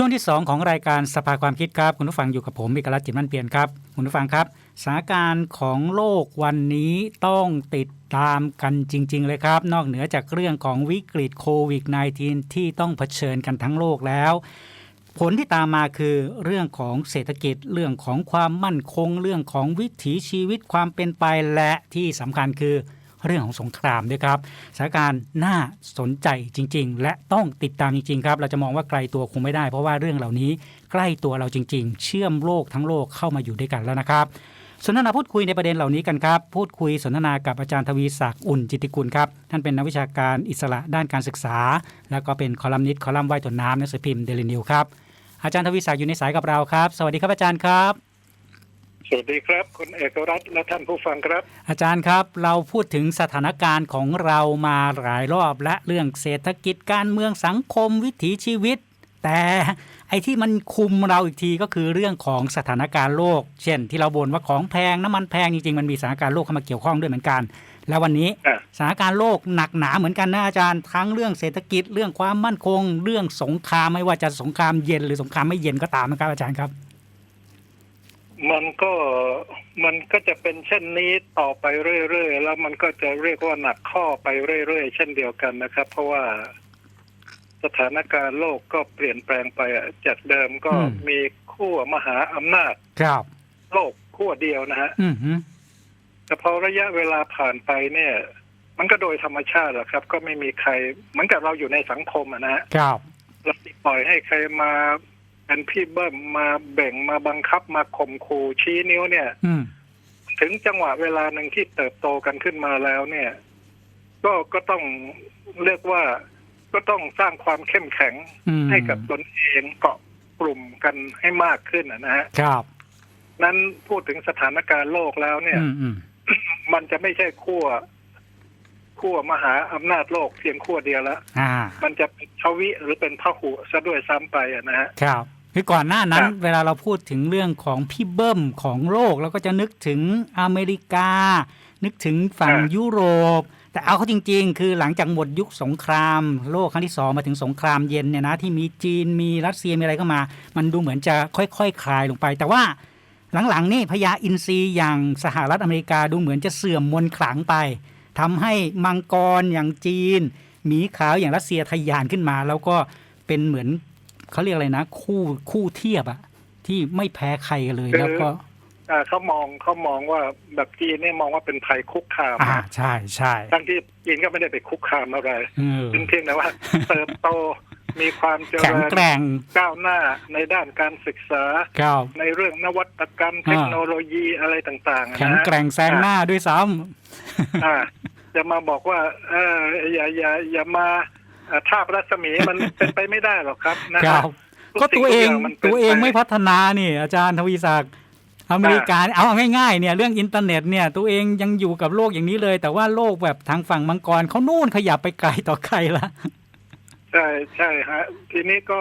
ช่วงที่ 2 ของรายการสภาความคิดครับ คุณผู้ฟังอยู่กับผมมิกรัตจิตมั่นเปลี่ยนครับ คุณผู้ฟังครับสถานการณ์ของโลกวันนี้ต้องติดตามกันจริง ๆ เลยครับ นอกเหนือจากเรื่องของวิกฤตโควิด -19 ที่ต้องเผชิญกันทั้งโลกแล้ว ผลที่ตามมาคือเรื่องของเศรษฐกิจเรื่องของความมั่นคง เรื่องของวิถีชีวิตความเป็นไปและที่สำคัญคือ เรื่องของสงครามด้วยครับสถานการณ์น่าสนใจจริง ๆ และต้องติดตามจริงๆครับเราจะมองว่าไกลตัวคงไม่ได้ เพราะว่าเรื่องเหล่านี้ใกล้ตัวเราจริง ๆ เชื่อมโลกทั้งโลกเข้ามาอยู่ด้วยกันแล้วนะครับสนทนาพูดคุยในประเด็นเหล่านี้กันครับ พูดคุยสนทนากับอาจารย์ทวีศักดิ์อุ่นจิติกุลครับ ท่านเป็นนักวิชาการอิสระด้านการศึกษา แล้วก็เป็นคอลัมนิสต์คอลัมน์ว่ายตัวน้ำหนังสือพิมพ์เดลินิวครับ อาจารย์ทวีศักดิ์อยู่ในสายกับเราครับ สวัสดีครับอาจารย์ครับ สวัสดีครับ คุณเอกรัตน์และท่านผู้ฟังครับ อาจารย์ครับเราพูดถึงสถานการณ์ของเรามาหลายรอบและเรื่องเศรษฐกิจการเมืองสังคมวิถีชีวิต แต่ไอ้ที่มันคุมเราอีกทีก็คือเรื่องของสถานการณ์โลก เช่น ที่เราบ่นว่าของแพงน้ำมันแพงจริงๆมันมีสถานการณ์โลกเข้ามาเกี่ยวข้องด้วยเหมือนกัน แล้ววันนี้อะสถานการณ์โลกหนักหนาเหมือนกันนะอาจารย์ทั้งเรื่องเศรษฐกิจเรื่องความมั่นคง เรื่องสงครามไม่ว่าจะสงครามเย็นหรือสงครามไม่เย็นก็ตามนะครับอาจารย์ครับ มันก็มันก็จะเป็นเช่นนี้ต่อไปเรื่อยๆ แล้วมันก็จะเรียกว่าหนักข้อไปเรื่อยๆ เช่นเดียวกันนะครับ เพราะว่าสถานการณ์โลกก็เปลี่ยนแปลงไปอะจากเดิมก็อืมมีขั้วมหาอำนาจครับ โลกขั้วเดียวนะฮะอือฮึแต่พอระยะเวลาผ่านไปเนี่ย มันก็โดยธรรมชาติแหละครับ ก็ไม่มีใครเหมือนกับเราอยู่ในสังคมอะนะฮะครับเราปล่อยให้ใครมา เป็นพี่เบิ้มมาแบ่งมาบังคับมาข่มขู่ชี้นิ้วเนี่ย อืม ถึงจังหวะเวลาหนึ่งที่เติบโตกันขึ้นมาแล้วเนี่ย ก็ก็ต้องเรียกว่าก็ต้องสร้างความเข้มแข็งอืม ให้กับตนเองเกาะกลุ่มกันให้มากขึ้นนะฮะ ครับนั้นพูดถึงสถานการณ์โลกแล้วเนี่ย อืมอืม มันจะไม่ใช่ขั้วขั้วมหาอำนาจโลกเพียงขั้วเดียวแล้วอ่า มันจะเป็นทวิหรือเป็นพหุซะด้วยซ้ำไปอะนะฮะ ครับ คือก่อนหน้านั้นครับเวลาเราพูดถึงเรื่องของพี่เบิ้มของโลกเราก็จะนึกถึงอเมริกา นึกถึงฝั่งยุโรป แต่เอาเข้าจริง ๆ คือหลังจากหมดยุคสงคราม โลกครั้งที่สองมาถึงสงครามเย็นเนี่ยนะที่มีจีนมีรัสเซียมีอะไรเข้ามา มันดูเหมือนจะค่อยๆคคลายลงไป แต่ว่าหลังๆนี่พญาอินทรีอย่างสหรัฐอเมริกาดูเหมือนจะเสื่อมมนต์ขลังไปทำให้มังกรอย่างจีนหมีขาวอย่างรัสเซียทะยานขึ้นมา แล้วก็เป็นเหมือน เขาเรียกอะไรนะ คู่คู่เทียบอะที่ไม่แพ้ใครกันเลยคือแล้วก็อ่าเขามองเขามองว่าแบบจีนเนี่ยมองว่าเป็นภัยคุกคามอ่าใช่ใช่ทั้งที่จีนก็ไม่ได้ไปคุกคามอะไรเออเป็นเพียงแต่ว่าเติบโตมีความเจแข็งริญแกร่งก้าวหน้าในด้านการศึกษาก้าวในเรื่องนวัตกรรมเทคโนโลยีอะไรต่างๆอะแข็งนะแกร่งแซงหน้าด้วยซ้ำอ่าจะมาบอกว่า เอออย่าอย่าอย่ามาอ่า ทาบรัศมีมันเป็นไปไม่ได้หรอกครับนะคครัรับบก็ตัวเองทุกสิ่งทุกอย่างมันเป็นตัวเองไปไม่พัฒนานี่อาจารย์ทวีศักดิ์อเมริกาเอาง่ายๆเนี่ยเรื่องอินเทอร์เน็ตเนี่ยตัวเองยังอยู่กับโลกอย่างนี้เลย แต่ว่าโลกแบบทางฝั่งมังกรเขานู่นขยับไปไกลต่อไกลละใช่ใช่ฮะทีนี้ก็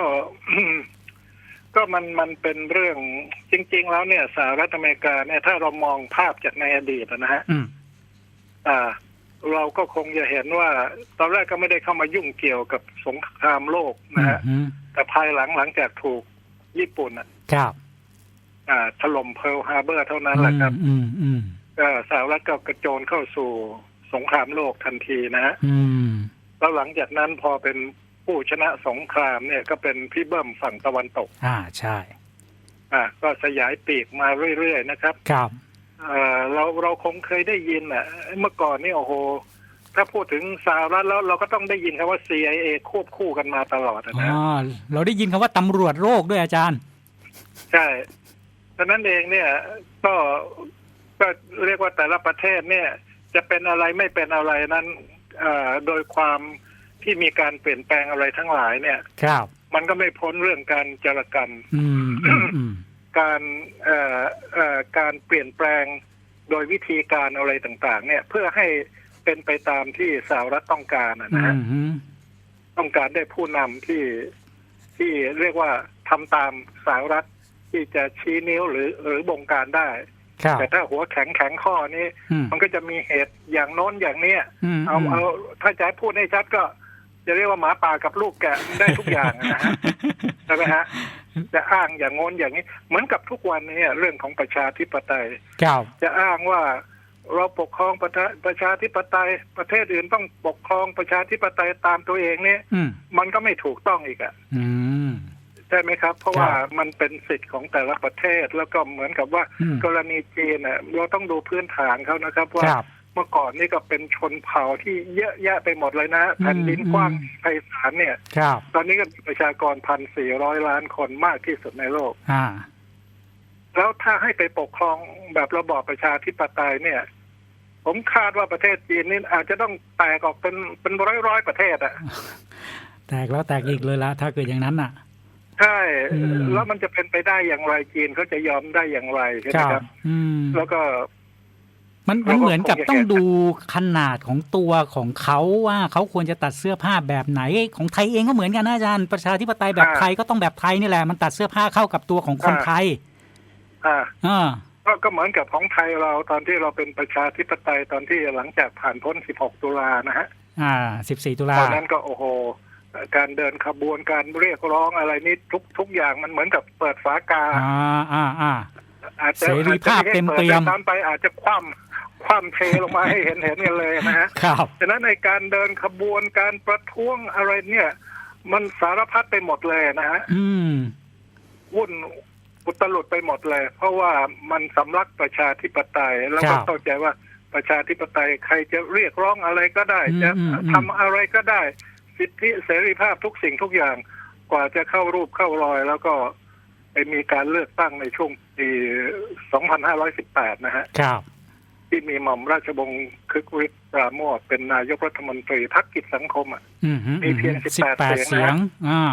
ก็มันมันเป็นเรื่องจริง ๆ แล้วเนี่ยสหรัฐอเมริกาเนี่ยถ้าเรามองภาพจากในอดีตนะฮะอืมอ่า เราก็คงจะเห็นว่าตอนแรกก็ไม่ได้เข้ามายุ่งเกี่ยวกับสงครามโลกนะฮะอืมแต่ภายหลังหลังจากถูกญี่ปุ่นอะครับ อ่าถล่มเพิร์ลฮาร์เบอร์เท่านั้นแหละครับ อืมอืมก็สหรัฐก็กระโจนเข้าสู่สงครามโลกทันทีนะฮะอืมแล้วหลังจากนั้นพอเป็นผู้ชนะสงครามเนี่ยก็เป็นพี่เบิ้มฝั่งตะวันตก อ่าใช่ อ่า ก็สยายปีกมาเรื่อยๆนะครับ ครับ เอ่อเราเราคงเคยได้ยินอะเมื่อก่อนนี่โอ้โห ถ้าพูดถึงสหรัฐแล้วเราก็ต้องได้ยินคำว่า CIA ควบคู่กันมาตลอดอะอ๋นะอเราได้ยินคำว่าตำรวจโลกด้วยอาจารย์ ใช่ดังนั้นเองเนี่ยก็ก็เรียกว่าแต่ละประเทศเนี่ย จะเป็นอะไรไม่เป็นอะไรนั้นเอ่อโดยความที่มีการเปลี่ยนแปลงอะไรทั้งหลายเนี่ย ครับ มันก็ไม่พ้นเรื่องการจารกรรม อืมอืมอืม การเอ่อเอ่อการเปลี่ยนแปลงโดยวิธีการอะไรต่าง ๆ เนี่ย เพื่อให้เป็นไปตามที่สหรัฐต้องการนะอืฮะมอืมต้องการได้ผู้นำที่ที่เรียกว่าทำตามสหรัฐที่จะชี้นิ้วหรือหรือบงการได้ครับแต่ถ้าหัวแข็งแข็งข้อนี้อืมมันก็จะมีเหตุอย่างโน้นอย่างเนี้ยอืมเอาเอาถ้าจะให้พูดให้ชัดก็จะเรียกว่าหมาป่ากับลูกแกะได้ทุกอย่างนะฮะใช่ไหมฮะ จะอ้างอย่างงนอย่างนี้ เหมือนกับทุกวันนี้เรื่องของประชาธิปไตยครับจะอ้างว่าเราปกครองประเทศประชาธิปไตย ประเทศอื่นต้องปกครองประชาธิปไตยตามตัวเองเนี่ยอืมมันก็ไม่ถูกต้องอีกอะอืมใช่ไหมครับ เพราะครับว่ามันเป็นสิทธิ์ของแต่ละประเทศแล้วก็เหมือนกับว่าอืมกรณีจีนน่ะเราต้องดูพื้นฐานเขานะครับว่าครับเมื่อก่อนนี่ก็เป็นชนเผ่าที่เยอะแยะไปหมดเลยนะอืมแผ่นดินกว้างไพศาลเนี่ย ครับ ตอนนี้ก็มีประชากรพันสี่ร้อยล้านคนมากที่สุดในโลก อ่า แล้วถ้าให้ไปปกครองแบบระบอบประชาธิปไตยเนี่ย ผมคาดว่าประเทศจีนนี่อาจจะต้องแตกออกเป็นเป็นร้อยร้อยๆประเทศอะแตกแล้วแตกอีกเลยละถ้าเกิดอย่างนั้นอะ ใช่อืมแล้วมันจะเป็นไปได้อย่างไรจีนเขาจะยอมได้อย่างไรใช่ไหมครับอืมแล้วก็ มันมันเราก็เหมือนกับคงจะต้องเห็นดูขนาดของตัวของเขาว่าเขาควรจะตัดเสื้อผ้าแบบไหนของไทยเองก็เหมือนกันนะอาจารย์ประชาธิปไตยแบบไทยก็ต้องแบบไทยนี่แหละ มันตัดเสื้อผ้าเข้ากับตัวของคนไทย อ่าอ่าก็ก็เหมือนกับของไทยเราตอนที่เราเป็นประชาธิปไตยตอนที่หลังจากผ่านพ้น 16 ตุลานะฮะ อ่าสิบสี่ตุลาตอนนั้นก็โอ้โห การเดินขบวนการเรียกร้องอะไรนี่ทุกทุกอย่างมันเหมือนกับเปิดฝากา อ่าอ่าอ่าอาจจะเสรีภาพเต็มเปี่ยมอาจจะไใช่ปิดด้วยซ้ำไปอาจจะคว่ำ คว่ำเทลงมาให้เห็นเห็นกันเลยนะฮะครับฉะนั้นในการเดินขบวนการประท้วงอะไรเนี่ย มันสารพัดไปหมดเลยนะฮะอืมวุ่นอุตลุดไปหมดเลย เพราะว่ามันสำลักประชาธิปไตย แล้วครัก็บเข้าใจว่าประชาธิปไตยใครจะเรียกร้องอะไรก็ได้อืมจะอืมอืมทำอะไรก็ได้ สิทธิเสรีภาพทุกสิ่งทุกอย่างกว่าจะเข้ารูปเข้ารอย แล้วก็ไปมีการเลือกตั้งในช่วงปี 2518 นะฮะครับ ที่มีหม่อมราชวงศ์คึกฤทธิ์ปราโมทเป็นนายกรัฐมนตรีพักกิจสังคมอะอืมฮึมีเพียงสิบ18แปดเสีเสียยงงนะอ่า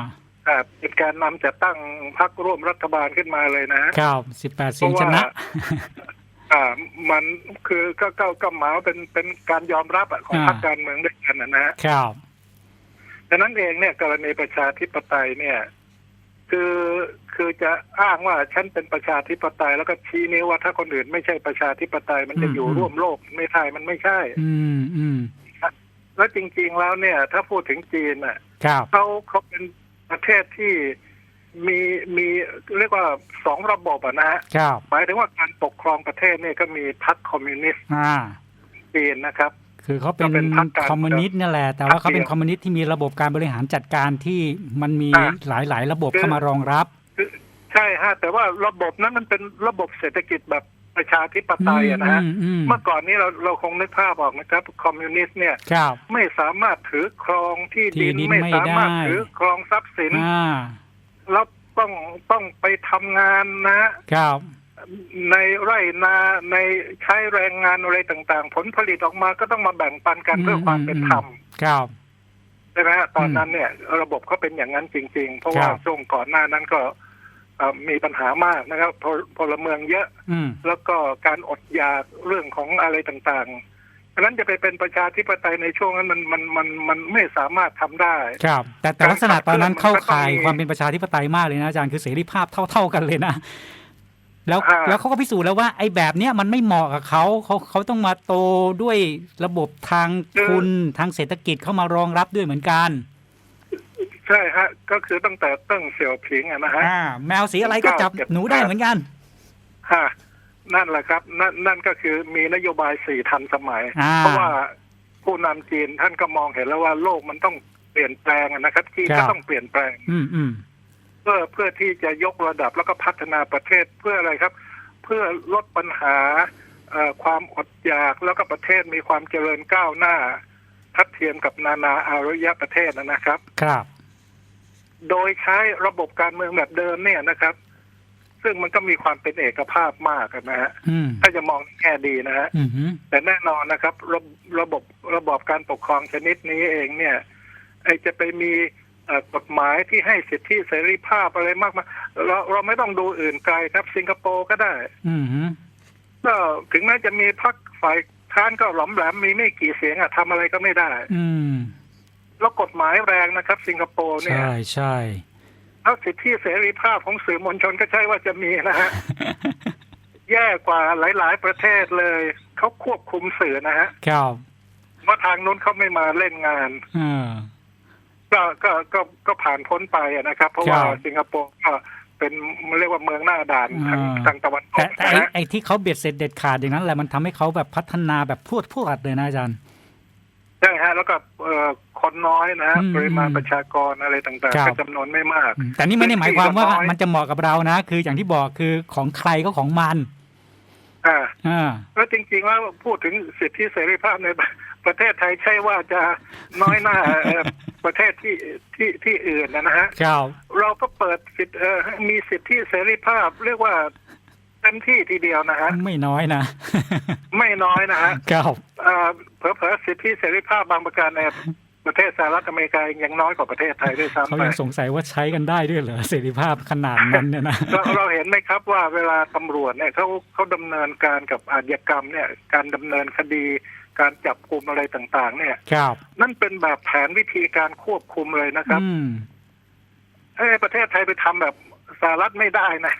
อ่าเป็นการนำจัดตั้งพรรคร่วมรัฐบาลขึ้นมาเลยนะฮะครับสิบแปดเสียงเพชราะว่านะอ่ามันคือก็ก็ก็หมายว่าเป็นเป็นการยอมรับอะของอ่าพรรคการเมืองด้วยกันนะนะฮะครับดังนั้นเองเนี่ยกรณีประชาธิปไตยเนี่ย คือคือจะอ้างว่าฉันเป็นประชาธิปไตยแล้วก็ชี้นิ้วว่าถ้าคนอื่นไม่ใช่ประชาธิปไตยมันจะอืมอยู่อืมร่วมโลกไม่ใช่มันไม่ใช่ อืมอืมแล้วจริง ๆ แล้วเนี่ย ถ้าพูดถึงจีนอะครับเขาเขาเป็นประเทศที่มีมีเรียกว่าสองระบบอะนะฮะครับหมายถึงว่าการปกครองประเทศเนี่ยก็มีพรรคคอมมิวนิสต์อ่าจีนนะครับ คือเขาเป็นก็เป็นพรรคการคอมมิวนิสต์นี่แหละ แต่ว่าเขาเป็นพรรคเดียวคอมมิวนิสต์ที่มีระบบการบริหารจัดการที่มันมีอ่าหลายหลายๆระบบคือเข้ามารองรับ ใช่ฮะแต่ว่าระบบนั้นมันเป็นระบบเศรษฐกิจแบบประชาธิปไตยอะนะฮะอืมอืมเมื่อก่อนนี้เราเราคงนึกภาพออกนะครับ คอมมิวนิสต์เนี่ยครับไม่สามารถถือครองที่ดินที่ดินไม่ไม่สามารถได้ถือครองทรัพย์สินอ่าแล้วต้องต้องไปทำงานนะฮะครับ ในไร่นาในใช้แรงงานอะไรต่างๆ ผลผลิตออกมาก็ต้องมาแบ่งปันกันเพื่อความเป็นธรรมครับใช่ไหมฮะตอนนั้นเนี่ย ระบบเขาเป็นอย่างนั้นจริง ๆ เพราะว่าครับช่วงก่อนหน้านั้นก็เอ่อมีปัญหามากนะครับพลพลเมืองเยอะอืมแล้วก็การอดอยากเรื่องของอะไรต่างๆฉะนั้นจะไปเป็นประชาธิปไตยในช่วงนั้นมันมันมันมันไม่สามารถทำได้ ครับ แต่แต่การลักษณะตอนนั้นขับเคลื่อนเข้าข่ายมันก็ต้องมีความเป็นประชาธิปไตยมากเลยนะอาจารย์คือเสรีภาพเท่า ๆกันเลยนะ แล้วอ่า แล้วเขาก็พิสูจน์แล้วว่าไอ้แบบเนี้ยมันไม่เหมาะกับเขาเขาเขาต้องมาโตด้วยระบบทางทุนทางเศรษฐกิจเข้ามารองรับด้วยเหมือนกันใช่ฮะ ก็คือตั้งแต่เติ้งเสี่ยวผิงอะนะฮะ อ่าแมวสีอะไรก็จับเก็บหนูได้เหมือนกัน ฮะนั่นแหละครับ นั่นนั่นก็คือมีนโยบายสี่ทันสมัย อ่า เพราะว่าผู้นำจีนท่านก็มองเห็นแล้วว่าโลกมันต้องเปลี่ยนแปลงอะนะครับจีนครัก็บ ต้องเปลี่ยนแปลง อืมอืม เพื่อเพื่อที่จะยกระดับแล้วก็พัฒนาประเทศเพื่ออะไรครับ เพื่อลดปัญหาเอ่อความอดอยากแล้วก็ประเทศมีความเจริญก้าวหน้า ทัดเทียมกับนานาอารยประเทศนะครับ ครับ โดยใช้ระบบการเมืองแบบเดิมเนี่ยนะครับ ซึ่งมันก็มีความเป็นเอกภาพมากนะฮะอืมถ้าจะมองในแง่ดีนะฮะอืมฮึแต่แน่นอนนะครับ ระระบบระบอบการปกครองชนิดนี้เองเนี่ยไอจะไปมีเอ่อ กฎหมายที่ให้สิทธิเสรีภาพอะไรมากมายเราเราไม่ต้องดูอื่นไกลครับ สิงคโปร์ก็ได้ อืมฮึก็ถึงแม้จะมีพรรคฝ่ายค้านก็หลอมแหลมมีไม่กี่เสียงอะทำอะไรก็ไม่ได้ อืมแล้วกฎหมายแรงนะครับ สิงคโปร์เนี่ย ใช่ใช่แล้วสิทธิเสรีภาพของสื่อมวลชนก็ใช่ว่าจะมีนะฮะแย่กว่าหลาย ๆ ประเทศเลย เขาควบคุมสื่อนะฮะครับว่าทางนู้นเขาไม่มาเล่นงานเออ ก็ก็ก็ก็ผ่านพ้นไปอะนะครับ เพราะว่าครับสิงคโปร์ก็เป็นเรียกว่าเมืองหน้าด่านทางอ่า ทางตะวันตแต่กแต่นะไอ้ฮะไอ้ที่เขาเบียดเสร็จเด็ดขาดอย่างนั้นแหละมันทำให้เขาแบบพัฒนาแบบพรวดพรวดเลยนะอาจารย์ ใช่ฮะแล้วก็เอ่อคนน้อยนะฮะอืมปริมาณประชากรอะไรต่างครัๆบ ก็จำนวนไม่มากอืมแต่นี่ไม่ได้หมายความว่าน้อยมันจะเหมาะกับเรานะ คืออย่างที่บอกคือของใครก็ของมัน อ่าอ่าแล้วจริงๆแล้วพูดถึงสิทธิเสรีภาพในประเทศไทยใช่ว่าจะน้อยหน้าเอ่อประเทศที่ที่ที่อื่นนะฮะครับเราก็เปิดสิทธิเอ่อมีสิทธิเสรีภาพเรียกว่าเต็มที่ทีเดียวนะฮะไม่น้อยนะ ไม่น้อยนะฮะครับเอ่อเผลอๆสิทธิเสรีภาพบางประการใน ประเทศสหรัฐอเมริกายังน้อยกว่าประเทศไทยด้วยซ้ำเขาไปยังสงสัยว่าใช้กันได้ด้วยเหรอเสรีภาพขนาดนั้นเนี่ยนะเราเราเห็นไหมครับว่าเวลาตำรวจเนี่ยเขาเขาดำเนินการกับอาชญากรรมเนี่ยการดำเนินคดีการจับกลุ่มอะไรต่าง ๆ เนี่ยครับนั่นเป็นแบบแผนวิธีการควบคุมเลยนะครับอืมเอ้ยประเทศไทยไปทำแบบสหรัฐไม่ได้นะ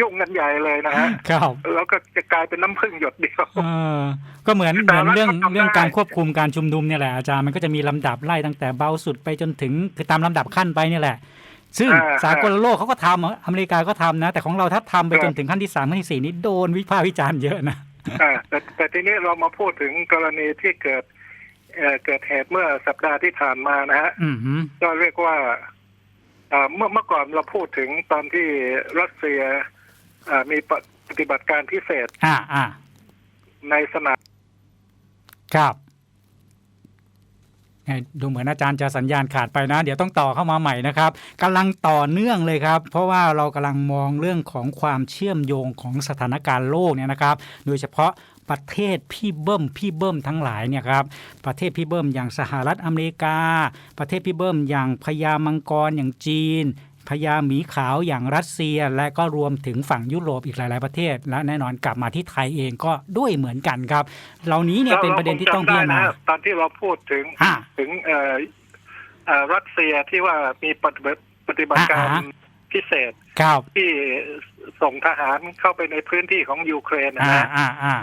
ยุ่งกันใหญ่เลยนะฮะครับแล้วก็จะกลายเป็นน้ำพึ่งหยดเดียวเออก็เหมือนเหแต่มือนว่าเรื่องก็ทำได้เรื่องการควบคุมการชุมนุมเนี่ยแหละอาจารย์มันก็จะมีลำดับไล่ตั้งแต่เบาสุดไปจนถึงคือตามลำดับขั้นไปเนี่ยแหละ ซึ่งอ่าสากลโลกเขาก็ทำอเมริกาก็ทำนะ แต่ของเราถ้าทำไปครับจนถึงขั้นที่สามขั้นที่สี่นี่โดนวิพากษ์วิจารณ์เยอะนะอ่าแต่แต่ทีนี้เรามาพูดถึงกรณีที่เกิดเอ่อเกิดเหตุเมื่อสัปดาห์ที่ผ่านมานะฮะอืมฮึก็เรียกว่าอ่าเมื่อเมื่อก่อนเราพูดถึงตอนที่รัสเซีย อ่ามีปฏิปฏิบัติการพิเศษอ่าอ่าในสนามครับไงดูเหมือนอาจารย์จะสัญญาณขาดไปนะ เดี๋ยวต้องต่อเข้ามาใหม่นะครับกำลังต่อเนื่องเลยครับ เพราะว่าเรากำลังมองเรื่องของความเชื่อมโยงของสถานการณ์โลกเนี่ยนะครับ โดยเฉพาะประเทศพี่เบิ้มพี่เบิ้มทั้งหลายเนี่ยครับประเทศพี่เบิ้มอย่างสหรัฐอเมริกา ประเทศพี่เบิ้มอย่างพญามังกรอย่างจีน พญาหมีขาวอย่างรัสเซีย และก็รวมถึงฝั่งยุโรปอีกหลาย ๆ ประเทศ และแน่นอนกลับมาที่ไทยเองก็ด้วยเหมือนกันครับ เหล่านี้เนี่ยเป็นประเด็นที่ต้องพิจารณาเคงจำได้นะตอนที่เราพูดถึงอ่าถึงเอ่อเอ่อรัสเซียที่ว่ามีปฏิบัติปฏิบัติการอ่าพิเศษครับที่ส่งทหารเข้าไปในพื้นที่ของยูเครนนะอ่าฮะอ่าอ่า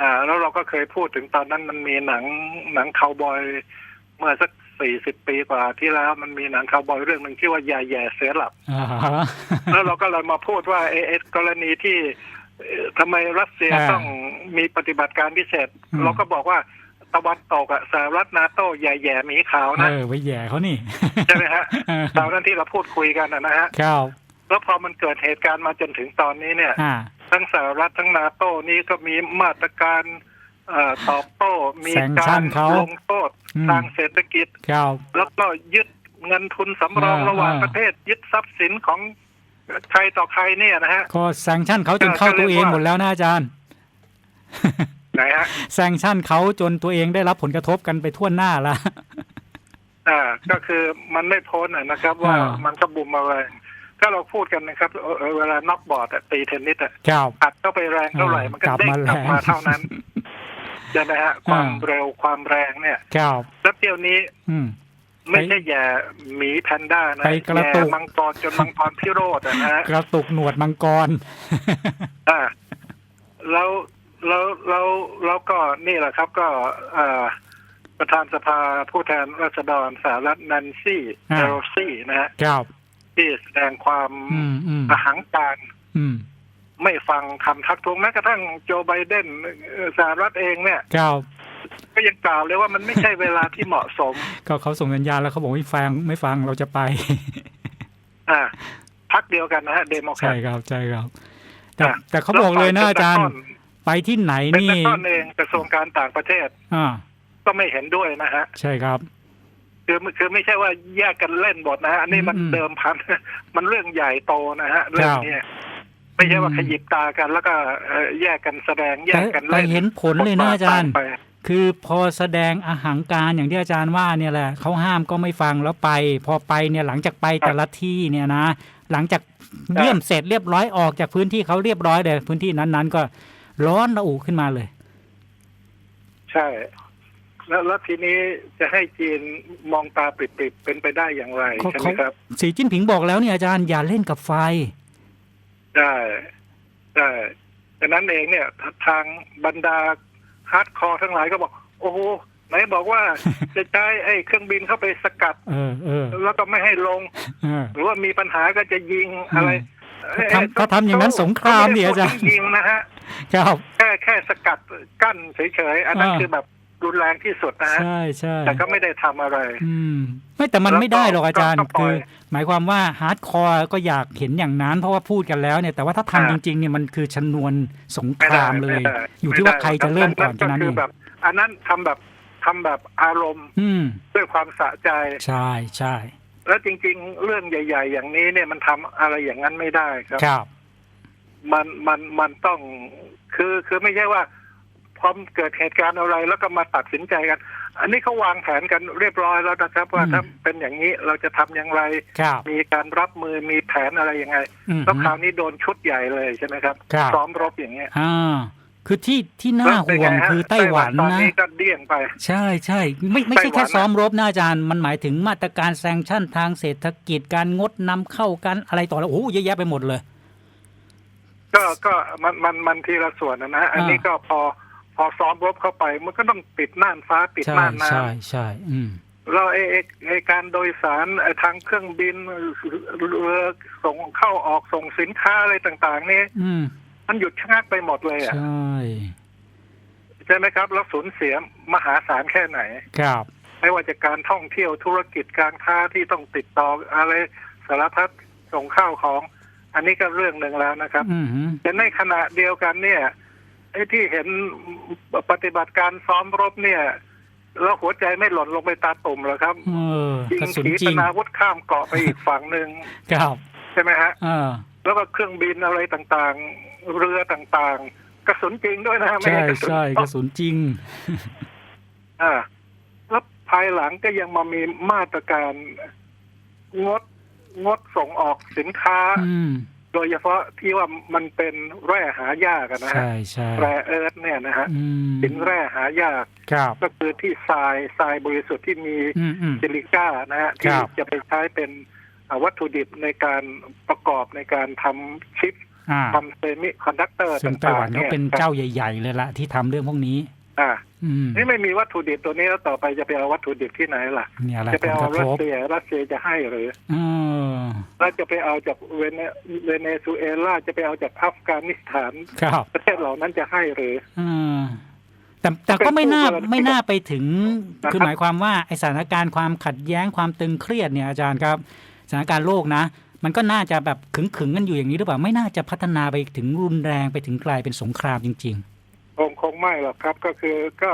อ่าแล้วเราก็เคยพูดถึงตอนนั้นมันมีหนังหนังคาวบอยเมื่อสัก สี่สิบปีกว่าที่แล้วมันมีหนังคาวบอยเรื่องหนึ่งที่ว่ายายแย่เสือหลับอ่าฮะแล้วเราก็เลยมาพูดว่าเอเออกรณีที่เอ่อทำไมรัสเซียอ่าต้องมีปฏิบัติการพิเศษอืมเราก็บอกว่าตะวันตกอะสหรัฐนาโต้ใหญ่แย่หมีขาวเอนะอไว้แย่เขานี่ใช่ไหมฮะตอนนั้นที่เราพูดคุยกันนะนะฮะครับแล้วพอมันเกิดเหตุการณ์มาจนถึงตอนนี้เนี่ยอ่าทั้งสหรัฐทั้งนาโต้นี้ก็มีมาตรการเอ่อ ตอบโต้มีแซงชั่การนเขาลงโทษอืมทางเศรษฐกิจครับแล้วก็ยึดเงินทุนสำรองอ่าระหว่างอ่าประเทศ ยึดทรัพย์สินของใครต่อใครเนี่ยนะฮะก็แซงชั่นเขาจนเข้าตัวเองหมดแล้วนะอาจารย์ไหนฮะแซงชั่นเขาจนตัวเองได้รับผลกระทบกันไปทั่วหน้าแล้วอ่าก็คือมันไม่พ้นอะนะครับ ว่าอ่ามัมันก็บุมมาแรงถ้าเราพูดกันนะครับเอ่อเอ่อเวลาน็อกบอร์ดอะตีเทนนิสอะครับอัดเข้าไปแรงเท่าไหร่มันก็กลับเด้งมากลับมาแรงเท่านั้น ใช่ไหมฮะความอ่าเร็วความแรงเนี่ยครับแล้วเที่ยวนี้ อืมไม่ใช่แย่หมีแพนด้านะไปกระตุกแย่มังกรจนมังกรพิโรธอะนะฮะกระตุกหนวดมังกรอ่าแล้วแล้วแล้วแล้วก็นี่แหละครับ ก็อ่าประธานสภาผู้แทนราษฎรสหรัฐนันซี่อ่าเอโรซี่นะฮะครับที่แสดงความอืมอืมอหังการอืม ไม่ฟังคำทักท้วงแม้กระทั่งโจไบเดนเอ่อสหรัฐเองเนี่ยครับก็ยังกล่าวเลยว่ามันไม่ใช่เวลาที่เหมาะสม ก็เขาส่งสัญญาณแล้วเขาบอกไม่ฟังไม่ฟังเราจะไป อ่าพักเดียวกันนะฮะเดโมแครใช่ตครับใช่ครับ แต่อะแต่เขาบอกเลยนะอาจารย์ไปที่ไหนเป็นนี่แต่ต้นเองกระทรวงการต่างประเทศอ่าก็ไม่เห็นด้วยนะฮะ ใช่ครับ คือคือไม่ใช่ว่าแยกกันเล่นบทนะฮะอันนี้มันอืมเดิมพันมันเรื่องใหญ่โตนะฮะเรื่องเนี้ย ไม่ใช่ว่าอืมขยิบตากัน แล้วก็เอ่อแยกกันแสดงแยแต่กกันแต่เล่นเห็นผลเลยนะอาจารย์ไปคือพอแสดงอาหังการอย่างที่อาจารย์ว่าเนี่ยแหละเขาห้ามก็ไม่ฟังแล้วไป พอไปเนี่ยหลังจากไปแต่ละที่เนี่ยนะ หลังจากเยี่ยมเสร็จเรียบร้อยออกจากพื้นที่เขาเรียบร้อยเลยพื้นที่นั้นๆ ก็ร้อนระอุขึ้นมาเลย ใช่ แล้วแล้วทีนี้จะให้จีนมองตาปริบๆเป็นไปได้อย่างไรเขาใช่ไหมครับ สีจิ้นผิงบอกแล้วเนี่ยอาจารย์อย่าเล่นกับไฟ ได้ได้ดังนั้นเองเนี่ยทางบรรดาฮาร์ดคอร์ทั้งหลายก็บอก โอ้โหไหนบอกว่าจะใช้ไอ้เครื่องบินเข้าไปสกัดเออเออแล้วก็ไม่ให้ลงเออหรือว่ามีปัญหาก็จะยิงอะไรเขาทำเขาทำอย่างนั้นสงครามเนี่ยอาจารย์เขไม่ได้พูดถึงยิงนะฮะครับแค่แค่สกัดกั้นเฉยๆอันนั้นอ่าคือแบบ รุนแรงที่สุดนะฮะใช่ใช่แต่ก็ไม่ได้ทำอะไร อืม ไม่แต่มันแล้วก็ไม่ได้หรอกอาจารย์ก็ปล่คืออยหมายความว่าฮาร์ดคอร์ก็อยากเห็นอย่างนั้น เพราะว่าพูดกันแล้วเนี่ยแต่ว่าถ้าทำอ่าจริงๆเนี่ยมันคือชนวนสงคไม่ได้รามเลยไม่ได้อยู่ที่ว่าใครจะเริ่มก่อนก็แค่นั้นคืเอองแบบอันนั้นทำแบบทำแบบอารมณ์ อืมด้วยความสะใจใช่ใช่แล้วจริง ๆ เรื่องใหญ่ ๆ อย่างนี้เนี่ยมันทำอะไรอย่างนั้นไม่ได้ครับครับ มันมันมันต้องคือคือไม่ใช่ว่า พอเกิดเหตุการณ์อะไรแล้วก็มาตัดสินใจกัน อันนี้เขาวางแผนกันเรียบร้อยแล้วนะครับ ว่าอืมถ้าเป็นอย่างนี้เราจะทำอย่างไรครับมีการรับมือมีแผนอะไรยังไงอืมแล้วคราวนี้โดนชุดใหญ่เลยใช่ไหมครับครับซ้อมรบอย่างเงี้ยอ่าคือที่ที่น่าแล้วเป็ห่วงไฮะคือไต้หวันตอนนะนี้ก็เดี่ยงไปใช่ใช่ไม่ไม่ใช่ไต้หวันแค่ซ้อมรบนะอาจารย์ มันหมายถึงมาตรการแซงชั่นทางเศรษฐกิจการงดนำเข้ากันอะไรต่อแล้วโอ้โหเยอะแยะไปหมดเลย ก็ก็มันมันมันทีละส่วนนะนะอันนี้ก็พอ พอซ้อมรบเข้าไป มันก็ต้องปิดน่านฟ้าปิดใช่น่านน้ใช่ใช่อืมำแล้วไอ้ไอ้ไอ้การโดยสารไอ้ทางเครื่องบินเรือส่งเข้าออกส่งสินค้าอะไรต่างๆ นี่ อืม มันหยุดชะงักไปหมดเลยอะใช่ ใช่ไหมครับแล้วสูญเสียมหาศาลแค่ไหน ครับ ไม่ว่าจะการท่องเที่ยวธุรกิจการค้าที่ต้องติดต่ออะไรสารพัดส่งข้าวของ อันนี้ก็เรื่องหนึ่งแล้วนะครับ อืมฮึแต่ในขณะเดียวกันเนี่ย ไอ้ที่เห็นปฏิบัติการซ้อมรบเนี่ย แล้วหัวใจไม่หล่นลงไปตาตุ่มเหรอครับเออยิกระสุนขีจปริงนาวุธข้ามเกาะไปอีกฝั่งหนึ่งครับใช่ไหมฮะเออแล้วก็เครื่องบินอะไรต่างๆ เรือต่างๆ กระสุนจริงด้วยนะไม่ใช่ใช่กระสุนใช่กระสุนจริง อ่า แล้วภายหลังก็ยังมามีมาตรการงดงดส่งออกสินค้าอืม โดยเฉพาะที่ว่ามันเป็นแร่หายากอะนะฮะใช่ใช่แร่เอิร์ธเนี่ยนะฮะอืมสินแร่หายาก ครับ ก็คือที่ทรายทรายบริสุทธิ์ที่มีอืมอืม ซิลิก้านะฮะคที่รับ จะไปใช้เป็นอ่าวัตถุดิบในการประกอบในการทำชิปอ่าทำเซมิคอนดักเตอร์ซึ่งไต้ต่าหงวันๆเขาเนี่ยเป็นเจ้าใหญ่ ๆ เลยละที่ทำเรื่องพวกนี้ อ่าอืมนี่ไม่มีวัตถุดิบตัวนี้แล้วต่อไปจะไปเอาวัตถุดิบที่ไหนล่ะเนี่ยแหละจะไปผลเอากระรัทสบเซียรัสเซียจะให้หรือเออแล้วจะไปเอาจากเวเนเวเนซุเอลาจะไปเอาจากอัฟกานิสถานครับประเทศเหล่านั้นจะให้หรือเออแต่แต่ก็ไม่น่าเป็นผู้ไม่น่าไปถึงนะครับคือหมายความว่าไอสถานการณ์ความขัดแย้งความตึงเครียดเนี่ยอาจารย์ครับสถานการณ์โลกนะ มันก็น่าจะแบบขึงขึงๆกันอยู่อย่างนี้หรือเปล่าไม่น่าจะพัฒนาไปถึงรุนแรงไปถึงกลายเป็นสงครามจริง คงคงไม่หรอกครับ ก็คือก็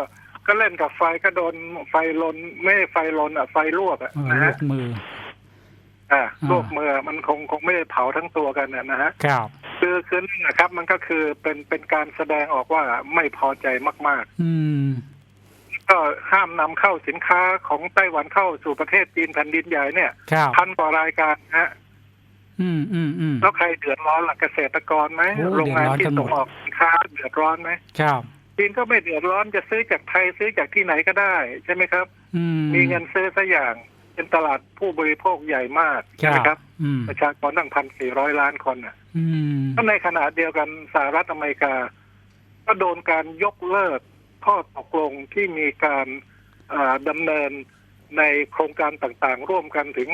ก็เล่นกับไฟก็โดนไฟลนไม่ไฟลนอะไฟลวกอะๆเออนะลูฮะกมืออ่าอ่าลวกมือมันคงคงไม่ได้เผาทั้งตัวกันน่ะนะฮะครับ คือคือนั่นนะครับ มันก็คือเป็นเป็นการแสดงออกว่าไม่พอใจมาก อืม ๆ ก็ห้ามนำเข้าสินค้าของไต้หวันเข้าสู่ประเทศจีนแผ่นดินใหญ่เนี่ย ครับ พันกว่ารายการนะฮะ อืมอืมอืมแล้วใครเดือดร้อนล่ะเกษตรกรไหมโอ้โรงงานเดือดร้อนกัที่นหมดส่งออกสินค้าเดือดร้อนไหมครับจีนก็ไม่เดือดร้อนจะซื้อจากไทยซื้อจากที่ไหนก็ได้ใช่ไหมครับอืมมีเงินซื้อสักอย่าง เป็นตลาดผู้บริโภคใหญ่มากคใช่ไหมรับครับอืมประชากรตั้งพันสี่ร้อยล้านคนน่ะอืมก็ในขณะเดียวกันสหรัฐอเมริกา ก็โดนการยกเลิกข้อตกลงที่มีการเอ่อดำเนินในโครงการต่างๆ ร่วมกันถึง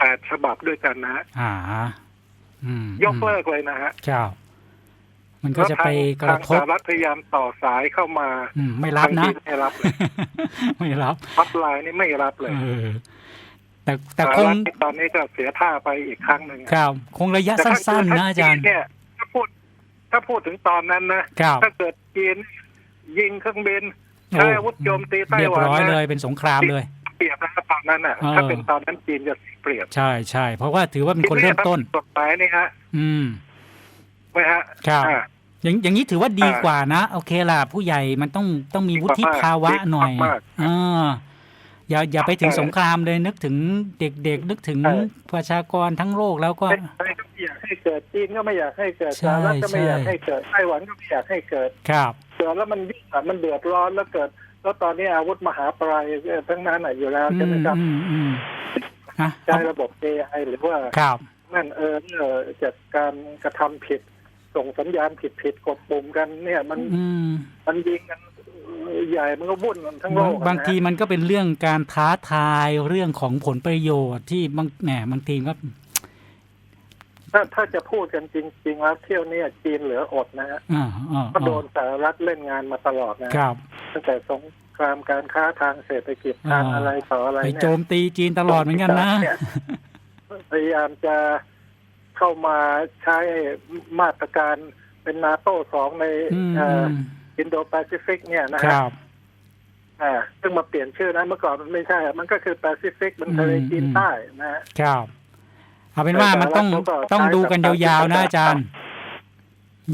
แปดฉบับด้วยกันนะฮะอ่าอืมยกเลิกเลยนะฮะครับมันก็จะไปกทาระงทสบหรัฐพยายามต่อสายเข้ามา อืม ไม่รับนะทางจีไม่รับเลยไม่รับฮอตไลน์นี่ไม่รับเลยเออแต่แต่สหคงรัฐนี่ตอนนี้ก็เสียท่าไปอีกครั้งหนึ่งครับ คงระยะแต่ถ้าสั้นๆถ้นะอาจารย์จีเนี่ยถ้าพูด ถ้าพูดถึงตอนนั้นนะครับถ้าเกิดจีนยิงเครื่องบินใช้อาวุธโจมตีไต้เรียบหวันร้อยนะเลยเป็นสงครามเลย เปรียบนะครับตอนนั้นอะ เออ ถ้าเป็นตอนนั้นจีนจะเสียเปรียบใช่ใช่เพราะว่าถือว่าเป็นคนเริ่มต้น ทีถ้าผิดกฎหมายนี่ฮะอืม ไหมฮะครับ อ่า อย่างอย่างนี้ถือว่าดีอ่ากว่านะ โอเคล่ะ ผู้ใหญ่มันต้องต้องมีวุฒิภาวะดีกว่าหน่อยมากเอออย่าอย่าไปถึงใช่ สงครามเลยนึกถึงเด็กๆ นึกถึงใช่ประชากรทั้งโลกแล้วก็ใครก็ไม่อยากให้เกิดจีนก็ไม่อยากให้เกิดใช่สหรัฐก็ไม่อยากใช่ให้เกิดไต้หวันก็ไม่อยากให้เกิด ครับ เกิดแล้วมันยิ่งอะมันเดือดร้อนแล้วเกิด แล้วตอนนี้อาวุธมหาปลายทั้งนั้นอะอยู่แล้วอืใช่ไหมมครับอืมอืมอะใช้ระบบ AI หรือว่าครับนั่นเออเนี่ยจากการกระทำผิด ส่งสัญญาณผิดผิดๆกดปุ่มกัน เนี่ย มันอืมมันยิงกันใหญ่มันก็วุ่นกันทั้งโลบางกอะนะบางทีมันก็เป็นเรื่องการท้าทายเรื่องของผลประโยชน์ที่บางแหมบางทีก็ ถ้าถ้าจะพูดกันจริงๆแล้วเที่ยวเนี้จีนเหลืออดนะฮะอ่าอ่าก็โดนสหรัฐเล่นงานมาตลอดนะ ครับ ตั้งแต่สงครามการค้าทางเศรษฐกิจทางอ่าอะไรต่ออะไรไปเนี่ยโจมตีจีนตลอดเหมือนกันนะพยายามจะเข้ามาใช้มาตรการเป็นนาโต้สองในอืมเอ่ออืมอินโดแปซิฟิกเนี่ยนะคฮะ รับ อ่าซึ่งมาเปลี่ยนชื่อนะเมื่อก่อนมันไม่ใช่มันก็คือแปซิฟิกมันทะเลอืมจีนอืม ใต้นะฮะครับ เอาเป็นว่าแต่มันต้องแล้วเขาก็ต้องใช้ดูกันกับยาวๆนะการอาจารย์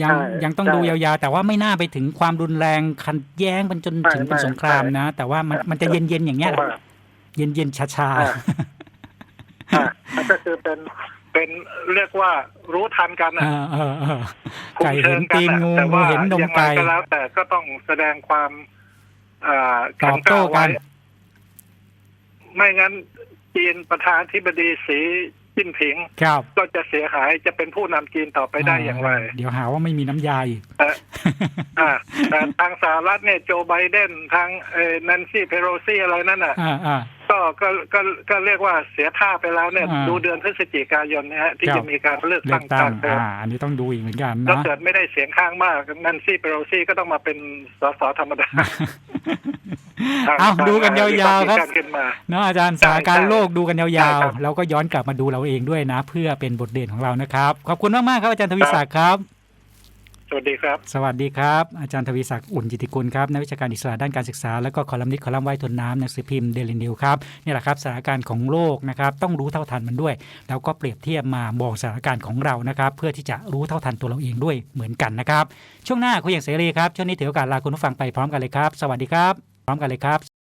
ยังใช่ยังต้องใช่ดูยาวๆ แต่ว่าไม่น่าไปถึงความรุนแรงขัดแย้งมันจนไม่ถึงเป็นไม่สงครามไม่นะ แต่ว่ามันมันจะเย็นๆอย่างเงี้ยเพราะว่าเย็นๆชาอ่าอะมันก็คือเป็นเป็นเรียกว่ารู้ทันกันๆนะเออเออเออคุมไก่เชิเห็งนกัตีนอะงูแต่งูว่าเห็นนมยังไงไก่ก็แล้ว แต่ก็ต้องแสดงความอ่าตอบโต้แข็งล้ากันไว้ไม่งั้นจีนประธานธิบดีสี จิ้นผิง ครับ ก็จะเสียหายจะเป็นผู้นำจีนต่อไปได้อย่างไร เดี๋ยวหาว่าไม่มีน้ำยาอีกแต่อ่าแต่ทางสหรัฐเนี่ยโจไบเดนทางเอนันซี่เพโรซี่อะไรนั่นน่ะอ่าอ่าก็ก็ก็ก็เรียกว่าเสียท่าไปแล้วเนี่ยอ่าดูเดือนพฤศจิกายนเนะฮะที่ครับจะมีการเลือกเลืตั้องกตั้กางรเมืองอ่าอันนี้ต้องดูอีกเหมือนกันแล้วนะเกิดไม่ได้เสียงข้างมากนันซี่เปโรซี่ก็ต้องมาเป็นสสธรรมดา เอาดูกันยาวๆครับมีกขึ้นมาเนาะอาจารย์สถานการณ์โลกดูกันยาใช่วครับๆแล้วก็ย้อนกลับมาดูเราเองด้วยนะ เพื่อเป็นบทเรียนของเรานะครับ ขอบคุณมากๆครับอาจารย์ทวีศักดิ์ครับสวัสดีครับ สวัสดีครับ อาจารย์ทวีศักดิ์อุ่นจิตติกุลครับนักวิชาการอิสระด้านการศึกษา แล้วก็คอลัมนิสต์คอลัมน์ว่ายทนน้ำหนังสือพิมพ์เดลินิวครับนี่แหละครับสถานการณ์ของโลกนะครับต้องรู้เท่าทันมันด้วย แล้วก็เปรียบเทียบมามองสถานการณ์ของเรานะครับ เพื่อที่จะรู้เท่าทันตัวเราเองด้วยเหมือนกันนะครับ ช่วงหน้าคุยอย่างเสรีครับช่วงนี้ถือโอกาสลาคุณผู้ฟังไปพร้อมกันเลยครับ สวัสดีครับ พร้อมกันเลยครับ